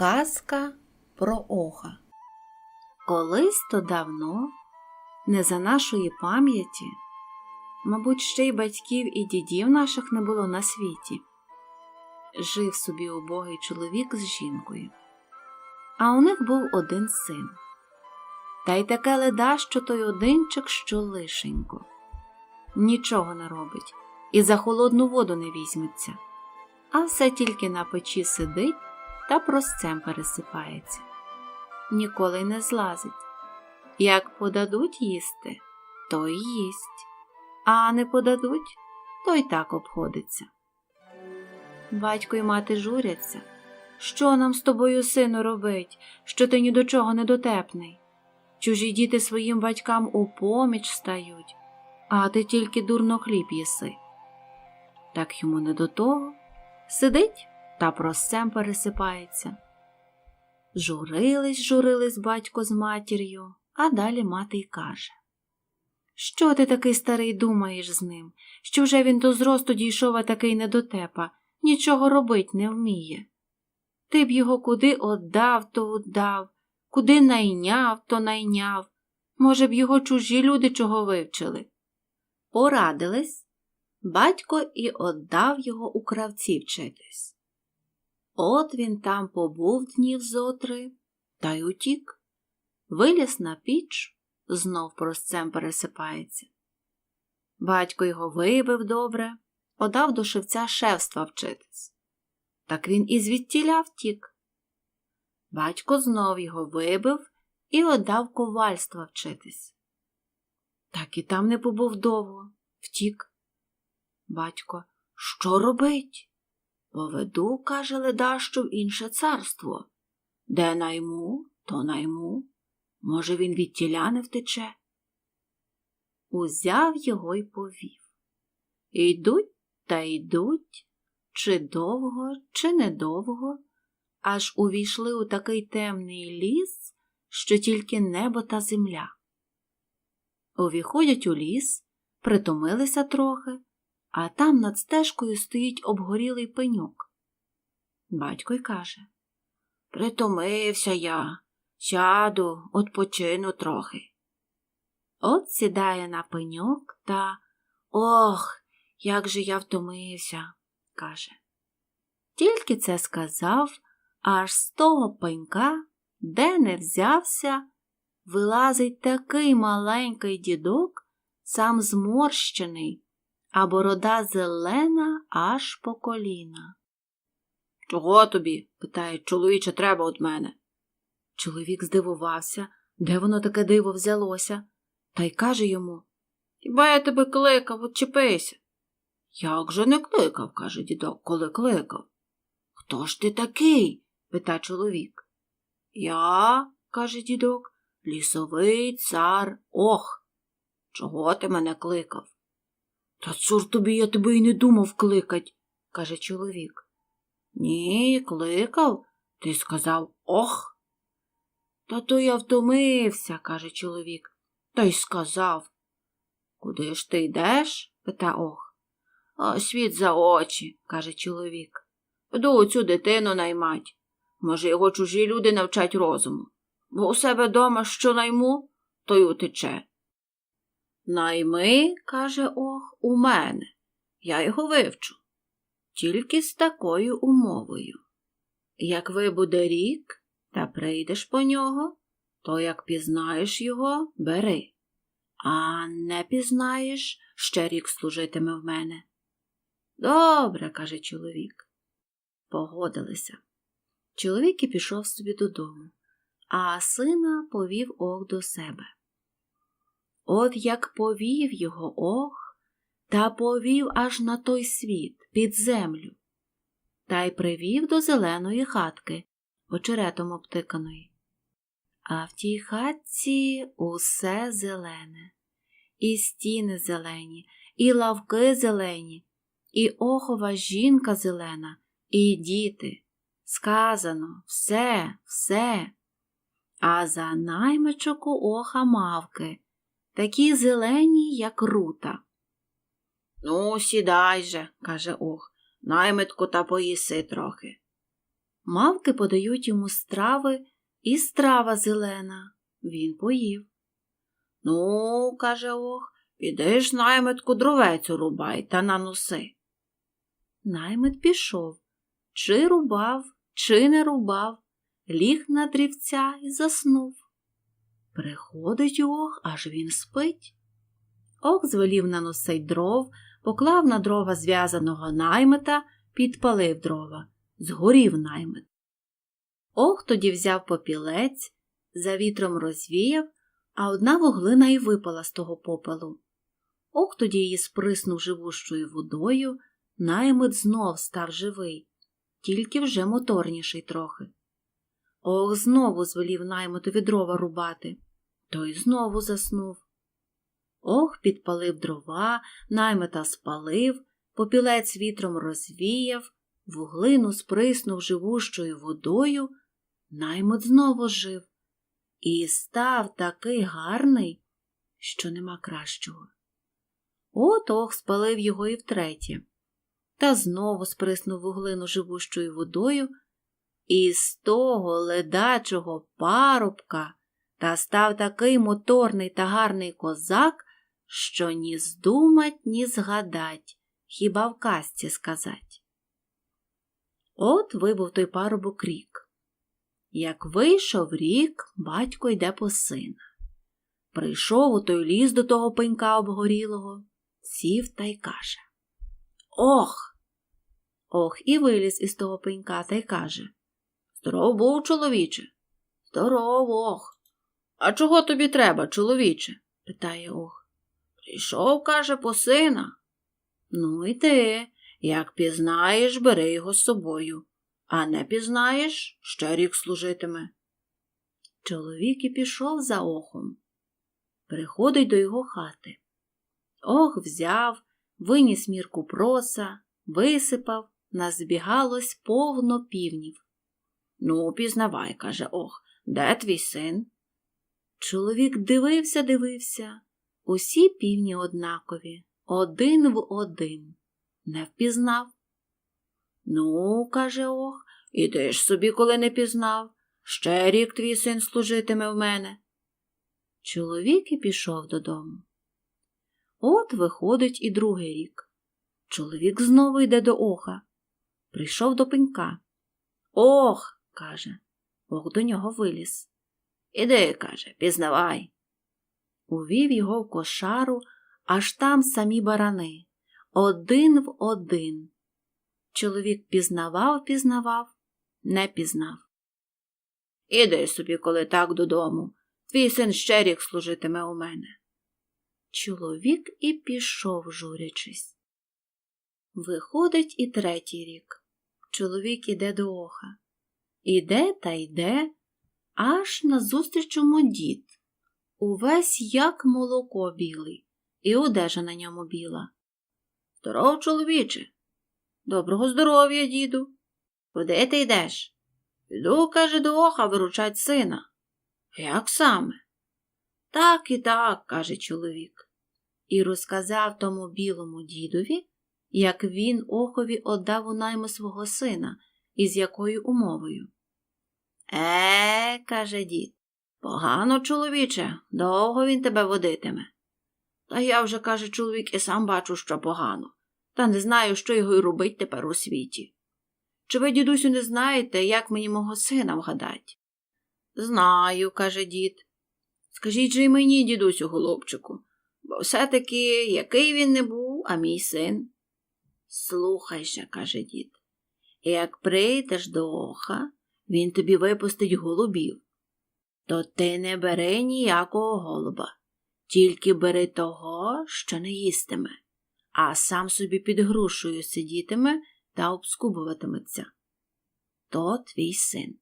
Казка про оха. Колись то давно, не за нашої пам'яті, мабуть, ще й батьків і дідів наших не було на світі, жив собі убогий чоловік з жінкою, а у них був один син. Та й таке леда, що той одинчик, що лишенько. Нічого не робить і за холодну воду не візьметься, а все тільки на печі сидить та простцем пересипається. Ніколи не злазить. Як подадуть їсти, то й їсть, а не подадуть, то й так обходиться. Батько й мати журяться. Що нам з тобою, сину, робить, що ти ні до чого не дотепний? Чужі діти своїм батькам у поміч стають, а ти тільки дурно хліб їси. Так йому не до того. Сидить та простцем пересипається. Журились, журились батько з матір'ю, а далі мати й каже Що ти такий старий думаєш з ним, що вже він до зросту дійшов, а такий недотепа, нічого робить не вміє. Ти б його куди отдав, то отдав, куди найняв, то найняв. Може б, його чужі люди чого вивчили. Порадились, батько і отдав його у кравці вчитись. От він там побув днів зотри та й утік. Виліз на піч, знов простцем пересипається. Батько його вибив добре, подав до шевця шевства вчитись. Так він і звідтіля втік. Батько знов його вибив і оддав ковальства вчитись. Так і там не побув довго, втік. Батько, що робить? Поведу, каже Ледащо, в інше царство. Де найму, то найму. Може, він від тіля не втече. Узяв його й повів. Йдуть та йдуть, чи довго, чи недовго, аж увійшли у такий темний ліс, що тільки небо та земля. Увіходять у ліс, притомилися трохи а там над стежкою стоїть обгорілий пеньок. Батько й каже Притомився я, сяду, odpoчину трохи. От сідає на пеньок та ох, як же я втомився, каже. Тільки це сказав, аж з того пенька, де не взявся, вилазить такий маленький дідок, сам зморщений а борода зелена аж по коліна. Чого тобі? питає чоловіче, треба від мене. Чоловік здивувався, де воно таке диво взялося, та й каже йому Хіба я тебе кликав, отчепися. Як же не кликав, каже дідок, коли кликав. Хто ж ти такий? пита чоловік. Я, каже дідок, лісовий цар ох. Чого ти мене кликав? Та цур тобі я тебе й не думав кликать, каже чоловік. Ні, кликав, ти сказав ох. Та то я втомився, каже чоловік, та й сказав. Куди ж ти йдеш? пита ох. «А світ за очі, каже чоловік. Піду цю дитину наймать. Може, його чужі люди навчать розуму, бо у себе дома що найму, то й утече. Найми, каже ох, у мене. Я його вивчу. Тільки з такою умовою. Як вибуде рік та прийдеш по нього, то як пізнаєш його, бери. А не пізнаєш, ще рік служитиме в мене. Добре, каже чоловік. Погодилися. Чоловік і пішов собі додому, а сина повів ох до себе. От як повів його ох, та повів аж на той світ, під землю, та й привів до зеленої хатки, очеретом обтиканої. А в тій хатці усе зелене, і стіни зелені, і лавки зелені, і охова жінка зелена, і діти. Сказано все, все. А за наймичок у оха мавки такі зелені, як рута. Ну, сідай же, каже ох, наймитку та поїси трохи. Мавки подають йому страви і страва зелена. Він поїв. Ну, каже ох, підеш наймитку дровецю рубай та наноси. Наймит пішов. Чи рубав, чи не рубав, ліг на дрівця і заснув. Приходить ох, аж він спить. Ох звелів наносить дров, поклав на дрова зв'язаного наймита, підпалив дрова, згорів наймит. Ох тоді взяв попілець, за вітром розвіяв, а одна вуглина й випала з того попелу. Ох тоді її сприснув живущою водою, наймит знов став живий, тільки вже моторніший трохи. Ох, знову звелів наймитові дрова рубати, той знову заснув. Ох, підпалив дрова, наймита спалив, попілець вітром розвіяв, вуглину сприснув живущою водою, наймит знову жив і став такий гарний, що нема кращого. От ох спалив його і втретє, та знову сприснув вуглину живущою водою, і з того ледачого парубка та став такий моторний та гарний козак, що ні здумать, ні згадать, хіба в казці сказать. От вибув той парубок рік. Як вийшов рік, батько йде по сина. Прийшов у той ліс до того пенька обгорілого, сів та й каже Ох. Ох, і виліз із того пенька та й каже Здоров був, чоловіче. Здоров, ох. А чого тобі треба, чоловіче? питає ох. Прийшов, каже, по сина. Ну, йди, як пізнаєш, бери його з собою, а не пізнаєш, ще рік служитиме. Чоловік і пішов за охом. Приходить до його хати. Ох взяв, виніс мірку проса, висипав, назбігалось повно півнів. Ну, пізнавай, каже ох, де твій син? Чоловік дивився, дивився. Усі півні однакові, один в один. Не впізнав. Ну, каже ох, іди ж собі, коли не пізнав. Ще рік твій син служитиме в мене. Чоловік і пішов додому. От виходить і другий рік. Чоловік знову йде до оха. Прийшов до пенька. Ох, каже, ох до нього виліз. Іди, каже, пізнавай. Увів його в кошару, аж там самі барани, один в один. Чоловік пізнавав, пізнавав, не пізнав. Іди собі, коли так додому. Твій син ще рік служитиме у мене. Чоловік і пішов, журячись. Виходить і третій рік. Чоловік іде до оха. Іде та йде, аж назустріч йому дід. Увесь як молоко білий, і одежа на ньому біла. Здоров, чоловіче. Доброго здоров'я, діду. Куди ти йдеш? Іду, каже, до оха виручать сина. Як саме? Так і так, каже чоловік. І розказав тому білому дідові, як він охові отдав у найму свого сина і з якою умовою. Е, каже дід, погано, чоловіче, довго він тебе водитиме. Та я вже, каже чоловік, і сам бачу, що погано, та не знаю, що його й робить тепер у світі. Чи ви, дідусю, не знаєте, як мені мого сина вгадать? Знаю, каже дід. Скажіть же й мені, дідусю, голубчику, бо все-таки який він не був, а мій син. Слухай же, каже дід, як прийдеш до оха, він тобі випустить голубів. То ти не бери ніякого голуба, тільки бери того, що не їстиме, а сам собі під грушею сидітиме та обскубуватиметься. То твій син.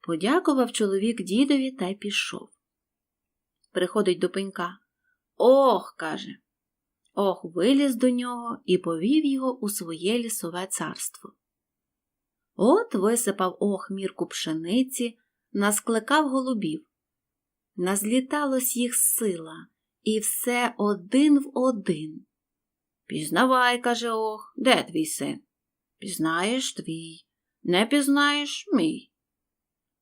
Подякував чоловік дідові та й пішов. Приходить до пенька. Ох, каже. Ох, виліз до нього і повів його у своє лісове царство. От висипав ох мірку пшениці, наскликав голубів. Назліталось їх сила, і все один в один. Пізнавай, каже ох, де твій син? Пізнаєш твій. Не пізнаєш мій.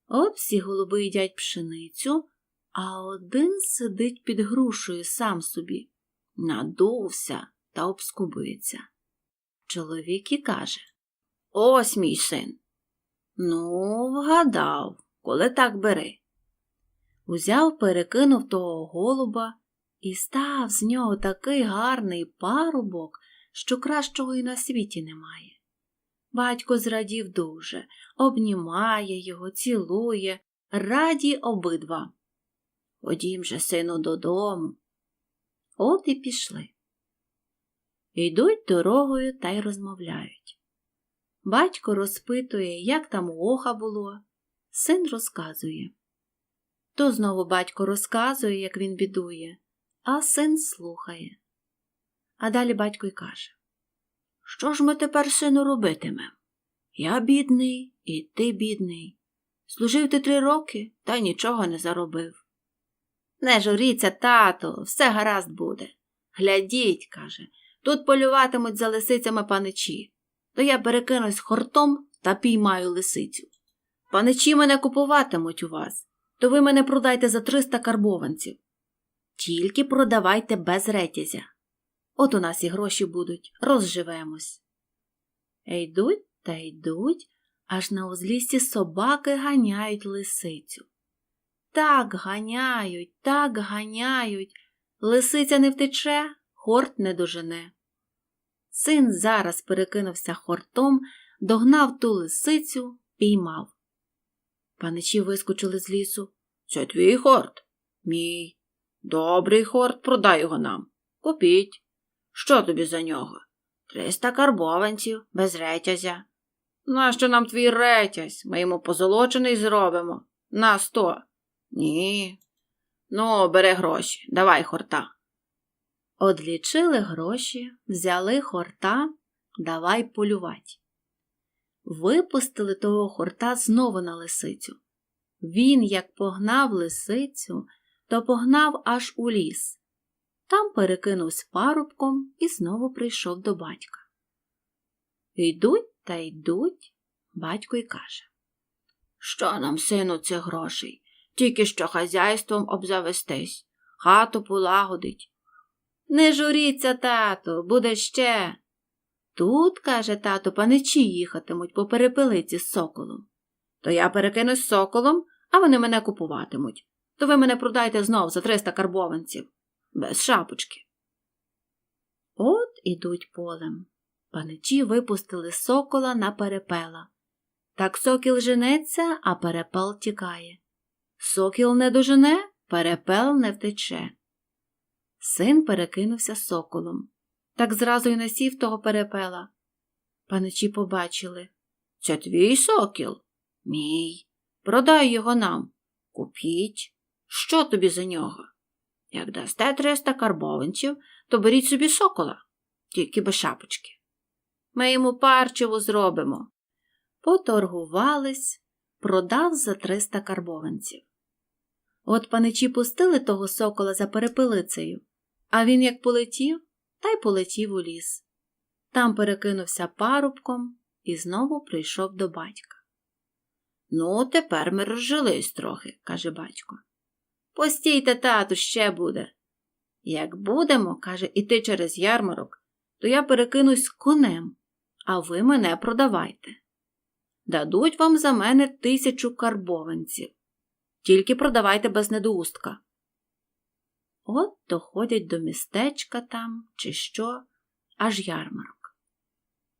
От всі голуби їдять пшеницю, а один сидить під грушею сам собі, надувся та обскубується. Чоловік і каже Ось мій син. Ну, вгадав, коли так бери. Узяв, перекинув того голуба і став з нього такий гарний парубок, що кращого і на світі немає. Батько зрадів дуже, обнімає його, цілує, раді обидва. Ходім же, сину, додому. От і пішли. Йдуть дорогою та й розмовляють. Батько розпитує, як там у оха було. Син розказує. То знову батько розказує, як він бідує, а син слухає. А далі батько й каже Що ж ми тепер, сину, робитимем? Я бідний, і ти бідний. Служив ти три роки, та нічого не заробив. Не журіться, тато, все гаразд буде. Глядіть, каже, тут полюватимуть за лисицями паничі, то я перекинусь хортом та піймаю лисицю. Паничі мене купуватимуть у вас, то ви мене продайте за триста карбованців. Тільки продавайте без ретязя. От у нас і гроші будуть, розживемось. Йдуть та йдуть, аж на узліссі собаки ганяють лисицю. Так ганяють, так ганяють. Лисиця не втече, хорт не дожене. Син зараз перекинувся хортом, догнав ту лисицю, піймав. Паничі вискочили з лісу. Це твій хорт? Мій. Добрий хорт, продай його нам. Купіть. Що тобі за нього? Триста карбованців, без ретязя. Нащо нам твій ретязь? Ми йому позолочений зробимо. На сто. Ні. Ну, бери гроші, давай хорта. Одлічили гроші, взяли хорта, давай полювать. Випустили того хорта знову на лисицю. Він, як погнав лисицю, то погнав аж у ліс. Там перекинувся парубком і знову прийшов до батька. Йдуть та йдуть, батько й каже Що нам, сину, цих грошей? Тільки що хазяйством обзавестись, хату полагодить. Не журіться, тату, буде ще. Тут, каже тато, паничі їхатимуть по перепелиці з соколом. То я перекинусь соколом, а вони мене купуватимуть. То ви мене продайте знов за триста карбованців, без шапочки. От ідуть полем. Паничі випустили сокола на перепела. Так сокіл женеться, а перепел тікає. Сокіл не дожене, перепел не втече. Син перекинувся соколом. Так зразу й насів того перепела. Паничі побачили. Це твій сокіл? Мій. Продай його нам. Купіть. Що тобі за нього? Як дасте триста карбованців, то беріть собі сокола, тільки без шапочки. Ми йому парчеву зробимо. Поторгувались, продав за триста карбованців. От паничі пустили того сокола за перепелицею, а він як полетів, та й полетів у ліс. Там перекинувся парубком і знову прийшов до батька. Ну, тепер ми розжились трохи, каже батько. Постійте, тату, ще буде. Як будемо, каже, іти через ярмарок, то я перекинусь конем, а ви мене продавайте. Дадуть вам за мене тисячу карбованців. Тільки продавайте без недоустка. От доходять до містечка там, чи що, аж ярмарок.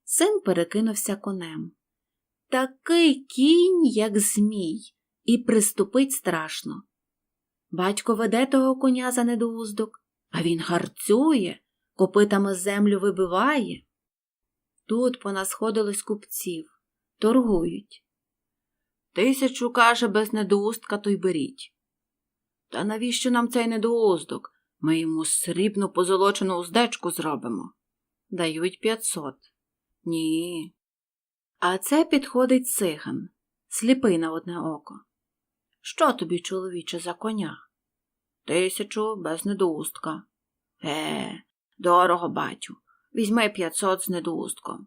Син перекинувся конем. Такий кінь, як змій, і приступить страшно. Батько веде того коня за недоуздок, а він гарцює, копитами землю вибиває. Тут понасходилось купців, торгують. Тисячу, каже, без недоустка, то й беріть. Та навіщо нам цей недоуздок? Ми йому срібну позолочену уздечку зробимо. Дають п'ятсот. Ні. А це підходить циган, сліпий на одне око. Що тобі, чоловіче, за коня? Тисячу без недоустка. Е, дорого, батю. Візьми п'ятсот з недоустком.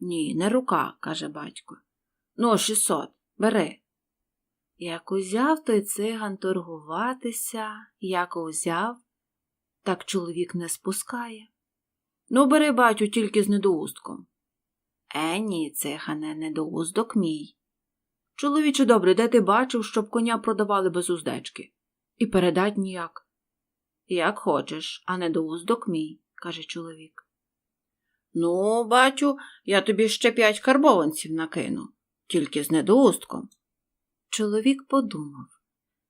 Ні, не рука, каже батько. Ну, 600, бери. Як узяв той циган торгуватися, як узяв, так чоловік не спускає. Ну, бери, батю, тільки з недоустком. Е, ні, цигане, недоуздок мій. Чоловіче добре, де ти бачив, щоб коня продавали без уздечки? І передать ніяк. Як хочеш, а недоуздок мій, каже чоловік. Ну, батю, я тобі ще п'ять карбованців накину, тільки з недоустком. Чоловік подумав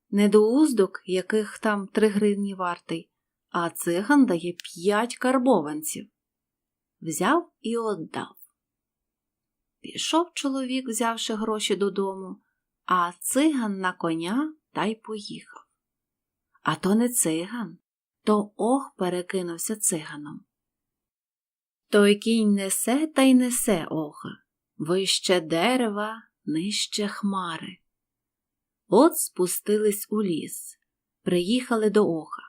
недоуздок, яких там три гривні вартий, а циган дає п'ять карбованців. Взяв і отдав. Пішов чоловік, взявши гроші додому, а циган на коня та й поїхав. А то не циган, то ох перекинувся циганом. Той кінь несе та й несе оха, вище дерева, нижче хмари. От спустились у ліс, приїхали до оха.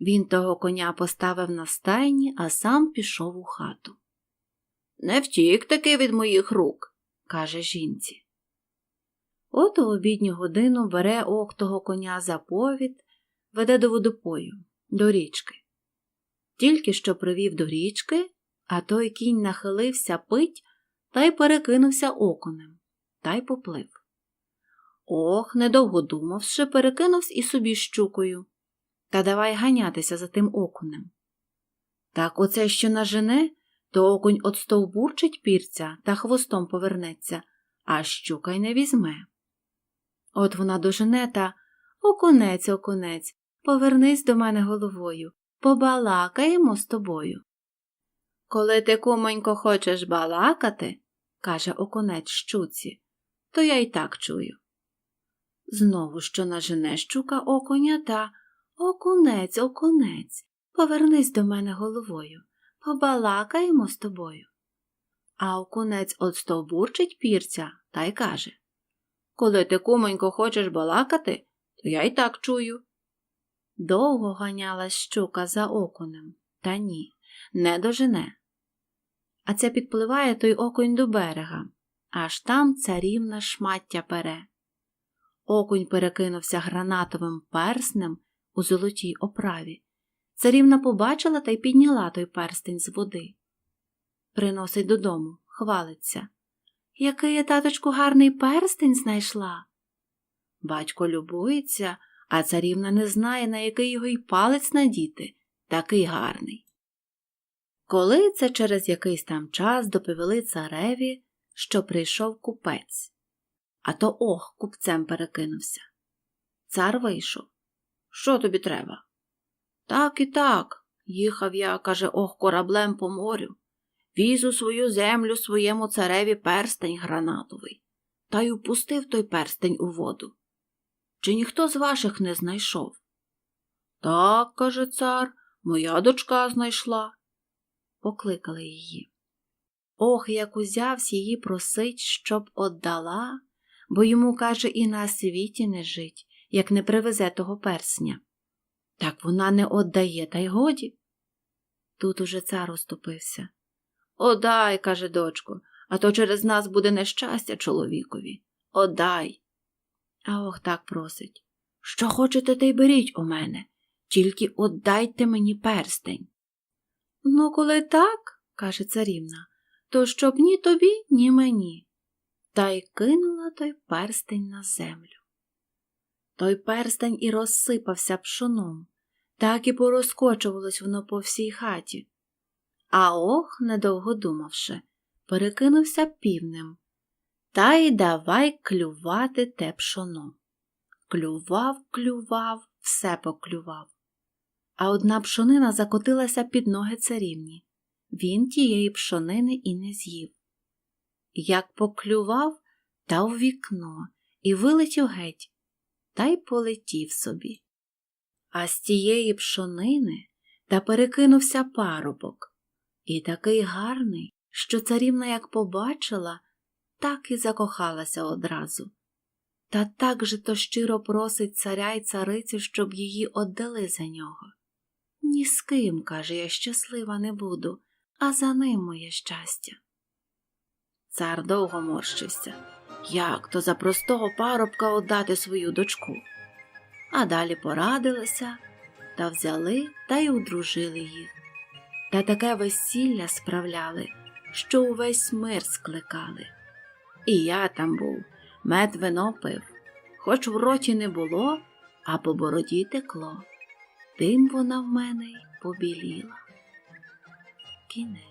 Він того коня поставив на стайні, а сам пішов у хату. Не втік таки від моїх рук, каже жінці. От у обідню годину бере ох того коня за повід, веде до водопою, до річки. Тільки що привів до річки, а той кінь нахилився пить та й перекинувся оконем, та й поплив. Ох, недовго думавши, перекинувся і собі щукою. Та давай ганятися за тим окунем. Так оце що нажене, то окунь отстовбурчить пірця та хвостом повернеться, а щука й не візьме. От вона дожене та окунець, окунець, повернись до мене головою, побалакаємо з тобою. Коли ти, кумонько, хочеш балакати, каже окунець щуці, то я й так чую. Знову що нажене щука окуня та окунець, окунець, повернись до мене головою, побалакаємо з тобою. А окунець отстовбурчить пірця та й каже Коли ти, кумонько, хочеш балакати, то я й так чую. Довго ганялась щука за окунем, та ні, не дожене. А це підпливає той окунь до берега, аж там царівна шмаття пере. Окунь перекинувся гранатовим перснем у золотій оправі. Царівна побачила та й підняла той перстень з води. Приносить додому, хвалиться. Який я, таточку, гарний перстень знайшла. Батько любується, а царівна не знає, на який його й палець надіти, такий гарний. Коли це через якийсь там час доповіли цареві, що прийшов купець, а то ох купцем перекинувся. Цар вийшов. Що тобі треба? Так і так. Їхав я, каже, ох, кораблем по морю. Віз у свою землю своєму цареві перстень гранатовий, та й упустив той перстень у воду. Чи ніхто з ваших не знайшов? Так, каже цар, моя дочка знайшла. Покликали її. Ох, як узявсь її просить, щоб оддала, бо йому, каже, і на світі не жить, як не привезе того персня. Так вона не оддає, та й годі. Тут уже цар уступився. Одай, каже дочко, а то через нас буде нещастя чоловікові. Одай. А ох так просить. Що хочете, те й беріть у мене, тільки оддайте мені перстень. Ну, коли так, каже царівна, то щоб ні тобі, ні мені. Та й кинула той перстень на землю. Той перстень і розсипався пшоном, так і порозкочувалось воно по всій хаті. А ох, недовго думавши, перекинувся півнем. Та й давай клювати те пшоно. Клював, клював, все поклював. А одна пшонина закотилася під ноги царівні. Він тієї пшонини і не з'їв. Як поклював, та в вікно і вилетів геть, та й полетів собі. А з тієї пшонини та перекинувся парубок. І такий гарний, що царівна як побачила, так і закохалася одразу. Та так же то щиро просить царя й царицю, щоб її отдали за нього. Ні з ким, каже, я щаслива не буду, а за ним моє щастя. Цар довго морщився, як то за простого парубка отдати свою дочку. А далі порадилися та взяли та й одружили їх. Та таке весілля справляли, що увесь мир скликали. І я там був, мед вино пив, хоч в роті не було, а по бороді текло. Тим вона в мене й побіліла. Кінець.